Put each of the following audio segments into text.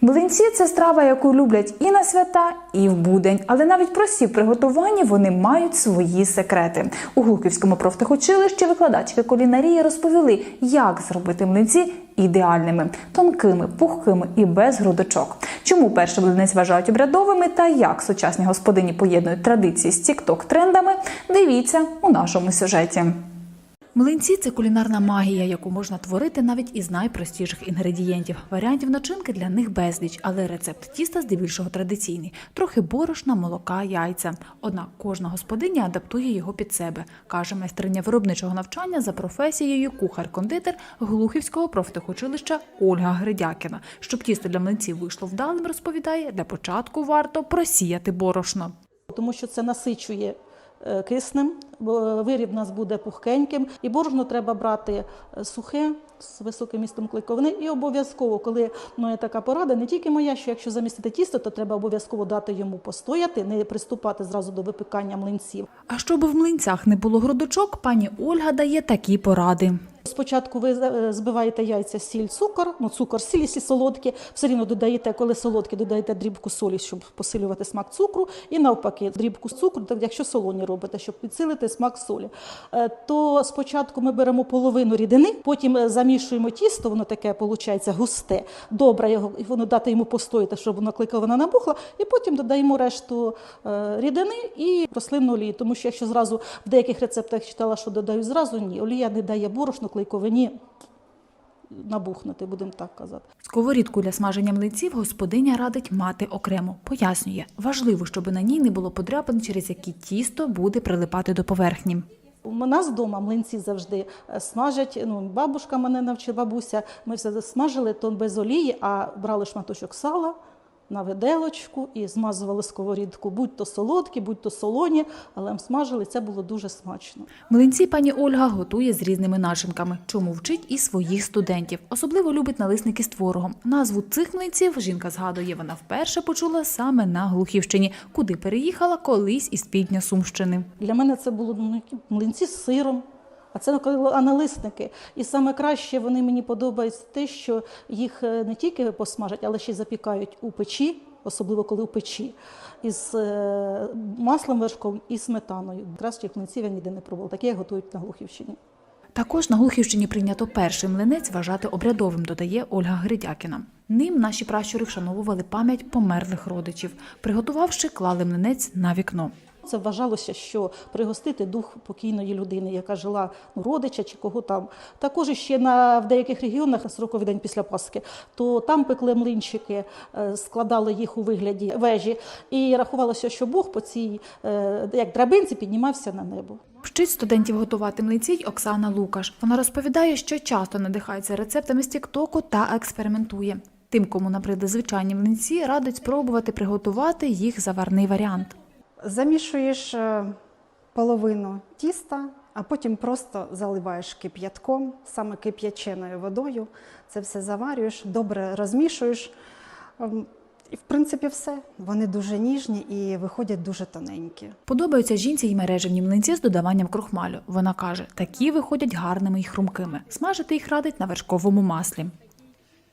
Млинці це страва, яку люблять і на свята, і в будень, але навіть прості в приготуванні вони мають свої секрети. У Глухівському профтехучилищі викладачки кулінарії розповіли, як зробити млинці ідеальними, тонкими, пухкими і без грудочок. Чому перший млинець вважають обрядовими та як сучасні господині поєднують традиції з тікток трендами, дивіться у нашому сюжеті. Млинці це кулінарна магія, яку можна творити навіть із найпростіших інгредієнтів. Варіантів начинки для них безліч, але рецепт тіста здебільшого традиційний: трохи борошна, молока, яйця. Однак кожна господиня адаптує його під себе, каже майстриня виробничого навчання за професією кухар-кондитер Глухівського профтехучилища Ольга Гридякіна. Щоб тісто для млинців вийшло вдалим, розповідає, для початку варто просіяти борошно. тому що це насичує киснем, виріб у нас буде пухкеньким. І борошно треба брати е, сухе з високим містом клейковини. І обов'язково, коли ну, є така порада, не тільки моя, що якщо замістити тісто, то треба обов'язково дати йому постояти, не приступати зразу до випікання млинців. А щоб в млинцях не було грудочок, пані Ольга дає такі поради. Спочатку ви е, збиваєте яйця, сіль, цукор, ну цукор, сіль, якщо солодкі, все рівно додаєте, коли солодкі, додаєте дрібку солі, щоб посилювати смак цукру, і навпаки, дрібку цукру, якщо солоні робите, щоб підсилити смак солі. Е, То спочатку ми беремо половину рідини, потім е, замішуємо тісто, воно таке виходить густе, добре його, воно дати йому постояти, щоб воно клейковина набухла, і потім додаємо решту рідини і рослинну олію. Тому що якщо зразу в деяких рецептах читала, що додають зразу, ні, олія не дає борошну клейковині набухнути, будемо так казати. Сковорідку для смаження млинців господиня радить мати окремо. Пояснює, важливо, щоб на ній не було подряпин, через які тісто буде прилипати до поверхні. У нас вдома млинці завжди е, смажать. Ну, бабушка мене навчила, бабуся. Ми все смажили то без олії, а брали шматочок сала на виделочку і змазували сковорідку, будь то солодкі, будь то солоні, але смажили, це було дуже смачно. Млинці пані Ольга готує з різними начинками, чому вчить і своїх студентів. Особливо любить налисники з творогом. Назву цих млинців жінка згадує, вона вперше почула саме на Глухівщині, куди переїхала колись із півдня Сумщини. Для мене це було ну, млинці з сиром. А це аналисники. І саме краще вони мені подобаються те, що їх е, не тільки посмажать, але ще й запікають у печі, особливо коли у печі, із е, маслом вершком і сметаною. Кращих млинців я ніде не пробувала. Такі готують на Глухівщині. Також на Глухівщині прийнято перший млинець вважати обрядовим, додає Ольга Гридякіна. Ним наші пращури вшановували пам'ять померлих родичів. Приготувавши, клали млинець на вікно. Це вважалося, що пригостити дух покійної людини, яка жила ну, родича чи кого там. Також ще на в деяких регіонах сроковий день після Пасхи, то там пекли млинчики, е, складали їх у вигляді вежі, і рахувалося, що Бог по цій е, як драбинці піднімався на небо. Вчить студентів готувати млинці й Оксана Лукаш. Вона розповідає, що часто надихається рецептами з Тіктоку та експериментує. Тим, кому набридли звичайні млинці, радить спробувати приготувати їх заварний варіант. Замішуєш е, половину тіста, а потім просто заливаєш кип'ятком, саме кип'яченою водою. Це все заварюєш, добре розмішуєш. Ем, І, в принципі, все. Вони дуже ніжні і виходять дуже тоненькі. Подобаються жінці й мережевні млинці з додаванням крохмалю. Вона каже, такі виходять гарними й хрумкими. Смажити їх радить на вершковому маслі.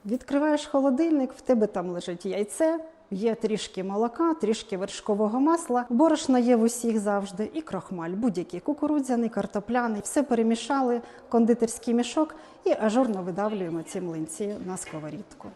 Відкриваєш холодильник, в тебе там лежить яйце, є трішки молока, трішки вершкового масла. Борошно є в усіх завжди, і крохмаль, будь-який кукурудзяний, картопляний. Все перемішали, кондитерський мішок і ажурно видавлюємо ці млинці на сковорідку.